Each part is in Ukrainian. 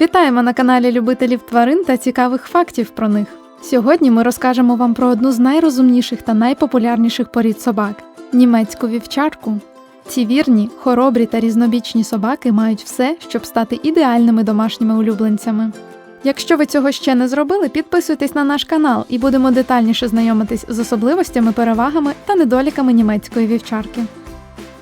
Вітаємо на каналі любителів тварин та цікавих фактів про них. Сьогодні ми розкажемо вам про одну з найрозумніших та найпопулярніших порід собак німецьку вівчарку. Ці вірні, хоробрі та різнобічні собаки мають все, щоб стати ідеальними домашніми улюбленцями. Якщо ви цього ще не зробили, підписуйтесь на наш канал і будемо детальніше знайомитись з особливостями, перевагами та недоліками німецької вівчарки.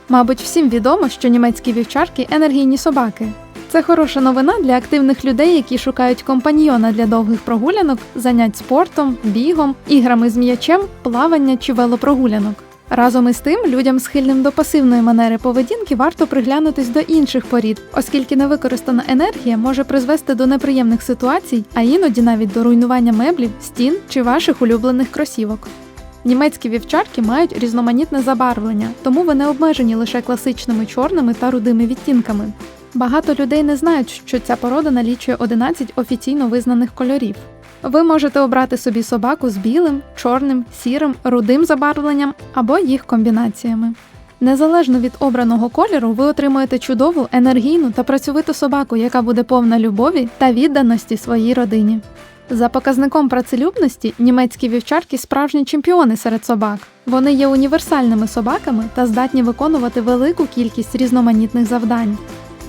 Мабуть, всім відомо, що німецькі вівчарки енергійні собаки. Це хороша новина для активних людей, які шукають компаньйона для довгих прогулянок, занять спортом, бігом, іграми з м'ячем, плавання чи велопрогулянок. Разом із тим, людям, схильним до пасивної манери поведінки, варто приглянутись до інших порід, оскільки невикористана енергія може призвести до неприємних ситуацій, а іноді навіть до руйнування меблів, стін чи ваших улюблених кросівок. Німецькі вівчарки мають різноманітне забарвлення, тому вони обмежені лише класичними чорними та рудими відтінками. Багато людей не знають, що ця порода налічує 11 офіційно визнаних кольорів. Ви можете обрати собі собаку з білим, чорним, сірим, рудим забарвленням або їх комбінаціями. Незалежно від обраного кольору, ви отримуєте чудову, енергійну та працьовиту собаку, яка буде повна любові та відданості своїй родині. За показником працелюбності німецькі вівчарки справжні чемпіони серед собак. Вони є універсальними собаками та здатні виконувати велику кількість різноманітних завдань.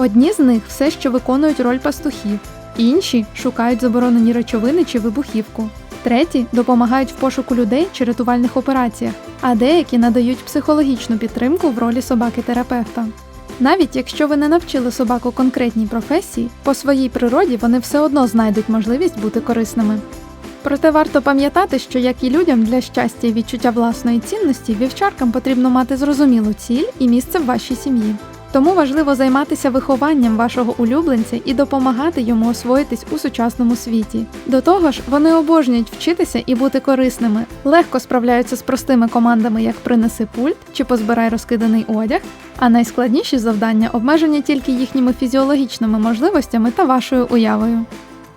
Одні з них все ще виконують роль пастухів, інші шукають заборонені речовини чи вибухівку. Треті допомагають в пошуку людей чи рятувальних операціях, а деякі надають психологічну підтримку в ролі собаки-терапевта. Навіть якщо ви не навчили собаку конкретній професії, по своїй природі вони все одно знайдуть можливість бути корисними. Проте варто пам'ятати, що як і людям для щастя і відчуття власної цінності, вівчаркам потрібно мати зрозумілу ціль і місце в вашій сім'ї. Тому важливо займатися вихованням вашого улюбленця і допомагати йому освоїтись у сучасному світі. До того ж, вони обожнюють вчитися і бути корисними, легко справляються з простими командами, як принеси пульт чи позбирай розкиданий одяг. А найскладніші завдання обмежені тільки їхніми фізіологічними можливостями та вашою уявою.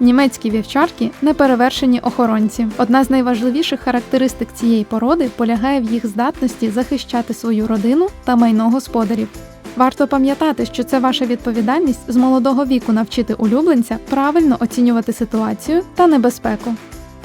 Німецькі вівчарки неперевершені охоронці. Одна з найважливіших характеристик цієї породи полягає в їх здатності захищати свою родину та майно господарів. Варто пам'ятати, що це ваша відповідальність з молодого віку навчити улюбленця правильно оцінювати ситуацію та небезпеку.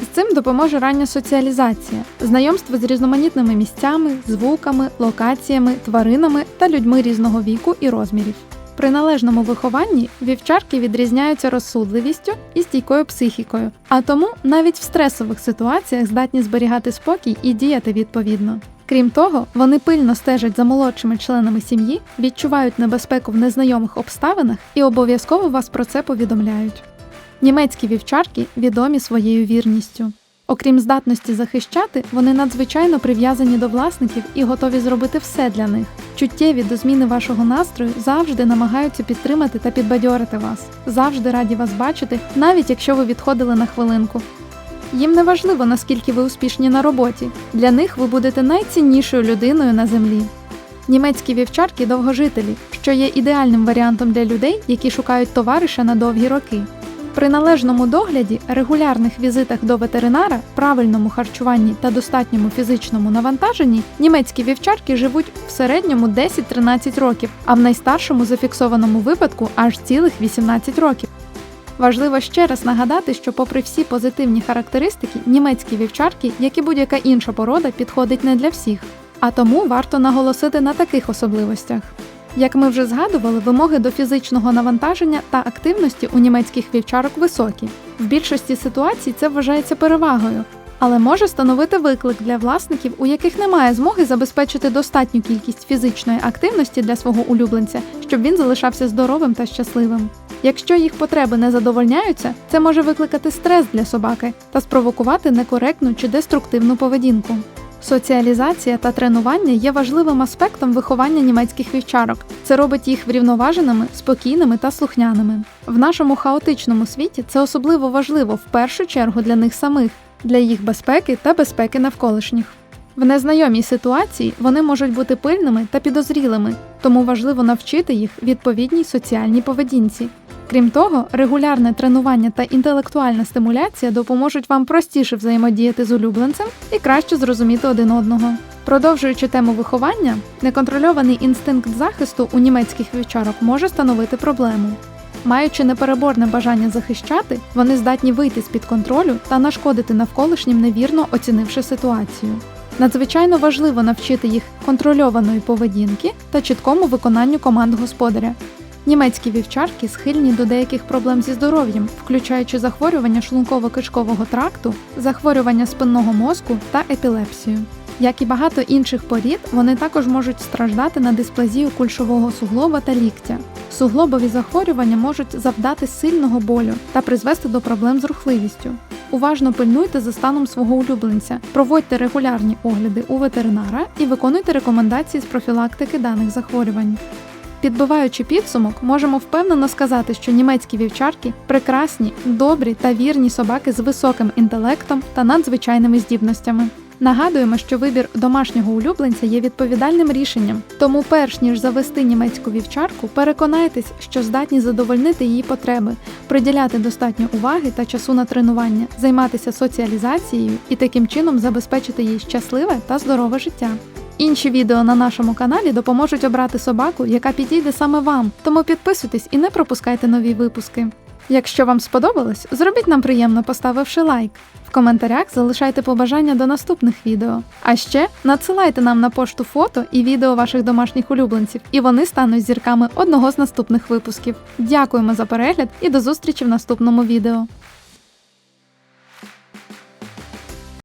З цим допоможе рання соціалізація, знайомство з різноманітними місцями, звуками, локаціями, тваринами та людьми різного віку і розмірів. При належному вихованні вівчарки відрізняються розсудливістю і стійкою психікою, а тому навіть в стресових ситуаціях здатні зберігати спокій і діяти відповідно. Крім того, вони пильно стежать за молодшими членами сім'ї, відчувають небезпеку в незнайомих обставинах і обов'язково вас про це повідомляють. Німецькі вівчарки відомі своєю вірністю. Окрім здатності захищати, вони надзвичайно прив'язані до власників і готові зробити все для них. Чуттєві до зміни вашого настрою завжди намагаються підтримати та підбадьорити вас, завжди раді вас бачити, навіть якщо ви відходили на хвилинку. Їм не важливо, наскільки ви успішні на роботі. Для них ви будете найціннішою людиною на землі. Німецькі вівчарки довгожителі, що є ідеальним варіантом для людей, які шукають товариша на довгі роки. При належному догляді, регулярних візитах до ветеринара, правильному харчуванні та достатньому фізичному навантаженні німецькі вівчарки живуть в середньому 10-13 років, а в найстаршому зафіксованому випадку аж цілих 18 років. Важливо ще раз нагадати, що, попри всі позитивні характеристики, німецькі вівчарки, як і будь-яка інша порода, підходить не для всіх. А тому варто наголосити на таких особливостях. Як ми вже згадували, вимоги до фізичного навантаження та активності у німецьких вівчарок високі. В більшості ситуацій це вважається перевагою, але може становити виклик для власників, у яких немає змоги забезпечити достатню кількість фізичної активності для свого улюбленця, щоб він залишався здоровим та щасливим. Якщо їх потреби не задовольняються, це може викликати стрес для собаки та спровокувати некоректну чи деструктивну поведінку. Соціалізація та тренування є важливим аспектом виховання німецьких вівчарок. Це робить їх врівноваженими, спокійними та слухняними. В нашому хаотичному світі це особливо важливо в першу чергу для них самих, для їх безпеки та безпеки навколишніх. В незнайомій ситуації вони можуть бути пильними та підозрілими, тому важливо навчити їх відповідній соціальній поведінці. Крім того, регулярне тренування та інтелектуальна стимуляція допоможуть вам простіше взаємодіяти з улюбленцем і краще зрозуміти один одного. Продовжуючи тему виховання, неконтрольований інстинкт захисту у німецьких вівчарок може становити проблему. Маючи непереборне бажання захищати, вони здатні вийти з-під контролю та нашкодити навколишнім, невірно оцінивши ситуацію. Надзвичайно важливо навчити їх контрольованої поведінки та чіткому виконанню команд господаря. Німецькі вівчарки схильні до деяких проблем зі здоров'ям, включаючи захворювання шлунково-кишкового тракту, захворювання спинного мозку та епілепсію. Як і багато інших порід, вони також можуть страждати на дисплазію кульшового суглоба та ліктя. Суглобові захворювання можуть завдати сильного болю та призвести до проблем з рухливістю. Уважно пильнуйте за станом свого улюбленця, проводьте регулярні огляди у ветеринара і виконуйте рекомендації з профілактики даних захворювань. Підбиваючи підсумок, можемо впевнено сказати, що німецькі вівчарки прекрасні, добрі та вірні собаки з високим інтелектом та надзвичайними здібностями. Нагадуємо, що вибір домашнього улюбленця є відповідальним рішенням, тому, перш ніж завести німецьку вівчарку, переконайтесь, що здатні задовольнити її потреби, приділяти достатньо уваги та часу на тренування, займатися соціалізацією і таким чином забезпечити їй щасливе та здорове життя. Інші відео на нашому каналі допоможуть обрати собаку, яка підійде саме вам, тому підписуйтесь і не пропускайте нові випуски. Якщо вам сподобалось, зробіть нам приємно, поставивши лайк. В коментарях залишайте побажання до наступних відео. А ще надсилайте нам на пошту фото і відео ваших домашніх улюбленців, і вони стануть зірками одного з наступних випусків. Дякуємо за перегляд і до зустрічі в наступному відео.